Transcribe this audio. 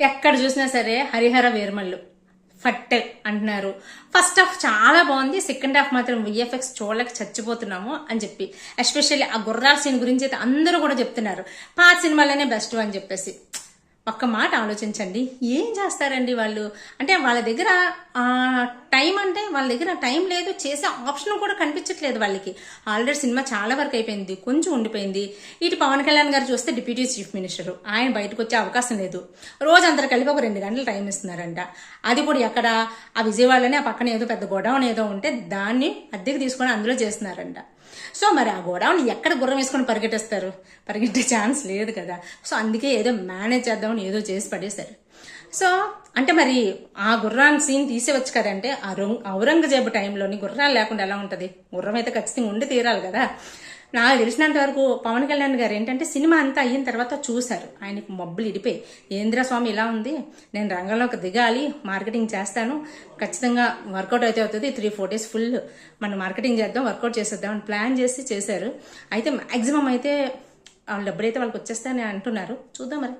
ఎక్కడ చూసినా సరే హరిహర వేర్మల్లు. ఫట్ అంటున్నారు. ఫస్ట్ హాఫ్ చాలా బాగుంది. సెకండ్ హాఫ్ మాత్రం విఎఫ్ఎక్స్ చూడలేక చచ్చిపోతున్నాము అని చెప్పి. ఎస్పెషల్లీ ఆ గుర్రాల సీన్ గురించి అయితే అందరూ కూడా చెప్తున్నారు. పాత సినిమాలోనే బెస్ట్ అని చెప్పేసి. ఒక్క మాట ఆలోచించండి. ఏం చేస్తారండి వాళ్ళు? అంటే వాళ్ళ దగ్గర ఆ టైం అంటే వాళ్ళ దగ్గర టైం లేదు చేసే ఆప్షన్ కూడా కనిపించట్లేదు వాళ్ళకి. ఆల్రెడీ సినిమా చాలా వరకు అయిపోయింది కొంచెం ఉండిపోయింది. ఇటు పవన్ కళ్యాణ్ గారు చూస్తే డిప్యూటీ చీఫ్ మినిస్టర్. ఆయన బయటకు వచ్చే అవకాశం లేదు. రోజు అందరు కలిపి ఒక రెండు గంటలు టైం ఇస్తున్నారంట. అది కూడా ఎక్కడ? ఆ విజయవాడలోనే ఆ పక్కన ఏదో పెద్ద గోడౌన్ ఏదో ఉంటే దాన్ని అద్దెకి తీసుకొని అందులో చేస్తున్నారంట. సో మరి ఆ గోడౌన్ ఎక్కడ గుర్రం వేసుకొని పరిగెట్టేస్తారు? పరిగెట్టే ఛాన్స్ లేదు కదా. సో అందుకే ఏదో మేనేజ్ చేద్దామని ఏదో చేసి పడేశారు. సో అంటే మరి ఆ గుర్రాన్ని సీన్ తీసేవచ్చు కదంటే ఆ ఔరంగజేబు టైంలోని గుర్రాలు లేకుండా ఎలా ఉంటుంది? గుర్రం అయితే ఖచ్చితంగా ఉండి తీరాలి కదా. నాకు తెలిసినంత వరకు పవన్ కళ్యాణ్ గారు ఏంటంటే సినిమా అంతా అయిన తర్వాత చూశారు. ఆయనకు మబ్బులు ఇడిపోయి ఏంద్ర స్వామి ఇలా ఉంది. నేను రంగంలోకి దిగాలి. మార్కెటింగ్ చేస్తాను. ఖచ్చితంగా వర్కౌట్ అయితే అవుతుంది. Three four days full. మనం మార్కెటింగ్ చేద్దాం వర్కౌట్ చేసేద్దాం అని ప్లాన్ చేసి చేశారు. అయితే మ్యాక్సిమం అయితే వాళ్ళ డబ్బులు అయితే వాళ్ళకి వచ్చేస్తాయని అంటున్నారు. చూద్దాం మరి.